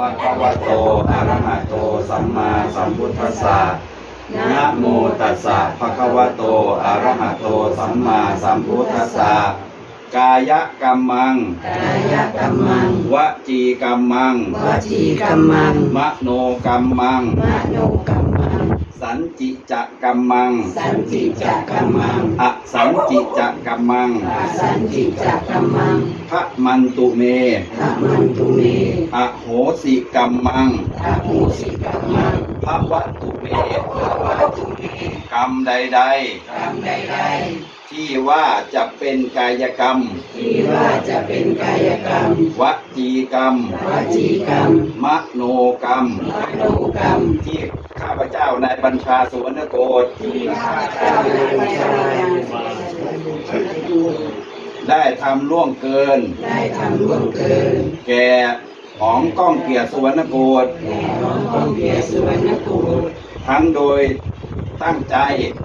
ภะคะวะโตอะระหะโตสัมมาสัมพุทธัสสะนะโมตัสสะภะคะวะโตอะระหะโตสัมมาสัมพุทธัสสะกายกรรมัง กายกรรมัง วจีกรรมัง วจีกรรมัง มโนกรรมัง มโนกรรมัง สันจิจะกรรมัง สันติจักกรรมังอสันจิจะกรรมังอาสันติจักกรรมังพระมันตุเมพระมันตุเมอโหสิกรรมังพระหูสิกรรมังพระวัตตุเมพระวัตุเมกรรมใดกรรมใดๆ ที่ว่าจะเป็นกายกรรมๆที่ว่าจะเป็นกายกรรมวจีกรรมวจีกรรม มโนกรรมมโนกรรม ที่ข้าพเจ้าในายบัญชาสุวรรณโกศที่ข้าพเจ้าในวิชาได้ทำล่วงเกิน ได้ทำล่วงเกิน แก่ของก้องเกียรติสุวรรณโกศแด่ของกองเกียรติสุวรรณกูลทั้งโดย ตั้งใจ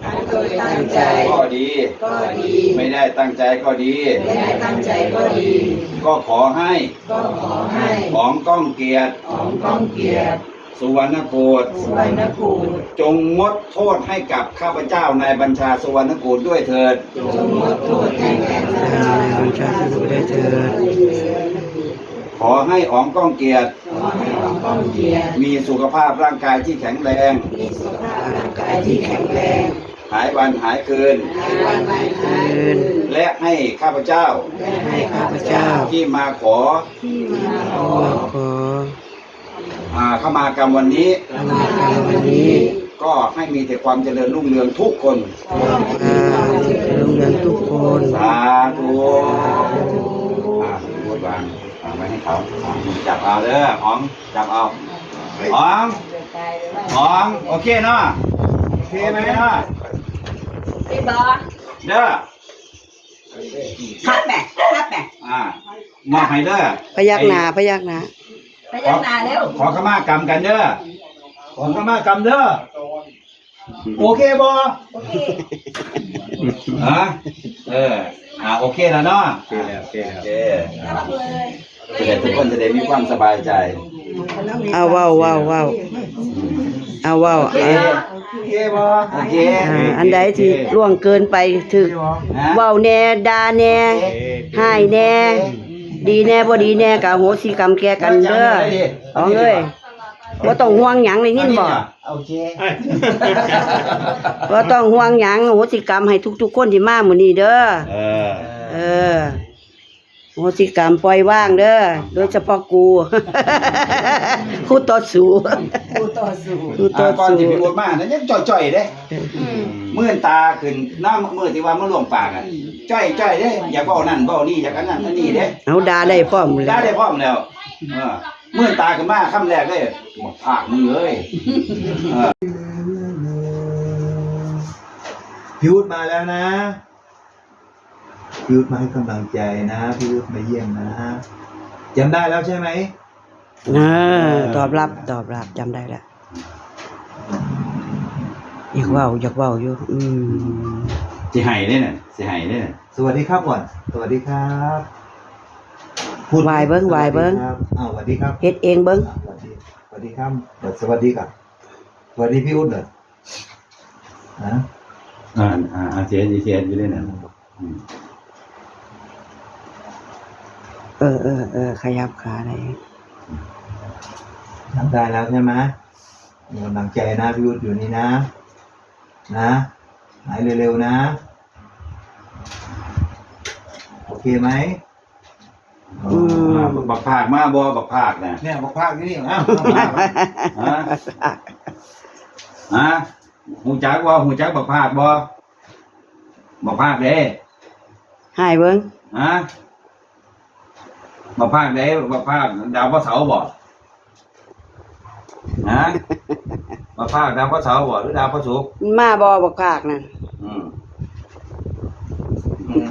ทั้งโดยตั้งใจ ก็ดี ก็ดี ไม่ได้ตั้งใจก็ดี ไม่ได้ตั้งใจก็ดี ก็ขอให้ ก็ขอให้ของก้องเกียรติของกองเกียรติสุวรรณโกศสุวรรณกูลจงงดโทษให้กับข้าพเจ้าในายบัญชาสุวรรณโกศด้วยเถิด จงลดโทษให้แก่ข้าพเจ้าบัญชาสรุปได้เถิด ขอให้ของก้องเกียรติ ขอให้ของกองเกียรติ มีสุขภาพร่างกายที่แข็งแรง มีสุขภาพร่างกายที่แข็งแรง หายวันหายคืน หายวันหายคืน และให้ข้าพเจ้า และให้ข้าพเจ้า ที่มาขอ ที่มาขอขออ่าเข้ามากรรมวันนี้ธรรมการวันนี้ ก็ให้มีแต่ความเจริญรุ่งเรืองทุกคนขอให้มีความเจริญลุงเรียนทุกคน สาธุอ่าพูดวางอ่า ไว้ให้เขาจับเอาเด้ออ๋องจับเอาอ๋องอ๋องโอเคเนาะโอเคไหมเนาะพี่บอเด้อพับแม่พับแม่อ่ามอบให้เด้อพยักหน้าพยักหน้าไปยักหน้าเร็วขอขมากรรมกันเด้อขอขมากรรมเด้อโอเคบ่โอเคฮะเอออ่าโอเคแล้วเนาะโอเคแล้วโอเคแล้ว โอเคเอาเลยจะได้ทุกคนจะได้มีความสบายใจเอาเว้าเว้าเว้าเอาเว้าโอเคอะโอเคบ่โอเคอ่าอันใดที่ล่วงเกินไปถึกเว้าแน่ด่าแน่ให้แน่ ดีแน่บ่ดีแน่ก็อโหสิกรรมแก่กันเด้ออ๋องเอ้ยบ่ต้องห่วงหยังได้ยินบ่โอเคบ่ต้องห่วงหยังอโหสิกรรมให้ทุกๆคนที่มามื้อนี้เด้อเออเออ โหสิกรรมปล่อยวางเด้อโดยเฉพาะกู คู่ต่อสู้ผู้ต่อสู้คู่ต่ออ่าก่อนสู้ที่พี่พูดมานั้นยังจ่อยๆเด้มื่นตาขึ้นหน้ามื่นที่ว่ามันหลวงปากอะจ้อยจ้อยเด้อย่าเว้านั่นเว้านี่อย่ากันนั่นอันนี้เด้ เอาด่าได้พร้อมแล้ได้วได้พร้อมแล้วเออมื่นตาขึ้นมาคำแรกเลยหมดภาคมือเลยเออพี่วุฒิมาแล้วนะ พี่วุฒิมาให้กำลังใจนะพี่วุฒิมาเยี่ยมนะจำได้แล้วใช่ไหมเออตอบรับตอบรับจำได้แล้วอยากเว้าอยากเว้าอยู่อืมสิให้เด้น่ะสิให้เด้น่ะสวัสดีครับก่อน สวัสดีครับวายเบิ่งวายเบิ่งสวัสดีครับอ้าวสวัสดีครับเฮ็ดเองเบิ่งอะสวัสดีสวัสดีครับเดี๋ยวสวัสดีครับสวัสดีพี่อุ้นเหรอฮะอ่าอ่าอ่าเสียดีเสียอยู่เด้น่ะอืม เออเออเออขยับขาได้ทำได้แล้วใช่ไหมมีกำลังใจนะพี่อุ้นอยู่นี่นะ นะหายเร็วๆนะ โอเคไหมอืมอ่าบักภาคมาบ่บักภาคน่ะเนี่ยบอกภาคที่นี่อ้าวเอามาเอามาฮะฮะหูจักบ่หูจักบักภาคบ่บักภาคเด้หายเบิ่งฮะ บักภาคเด้บักภาคดาวพระเสาร์บ่ฮะบักภาคดาวพระเสาร์บ่หรือดาวพระศุกร์มาบ่บักภาคนั่นอืมอืม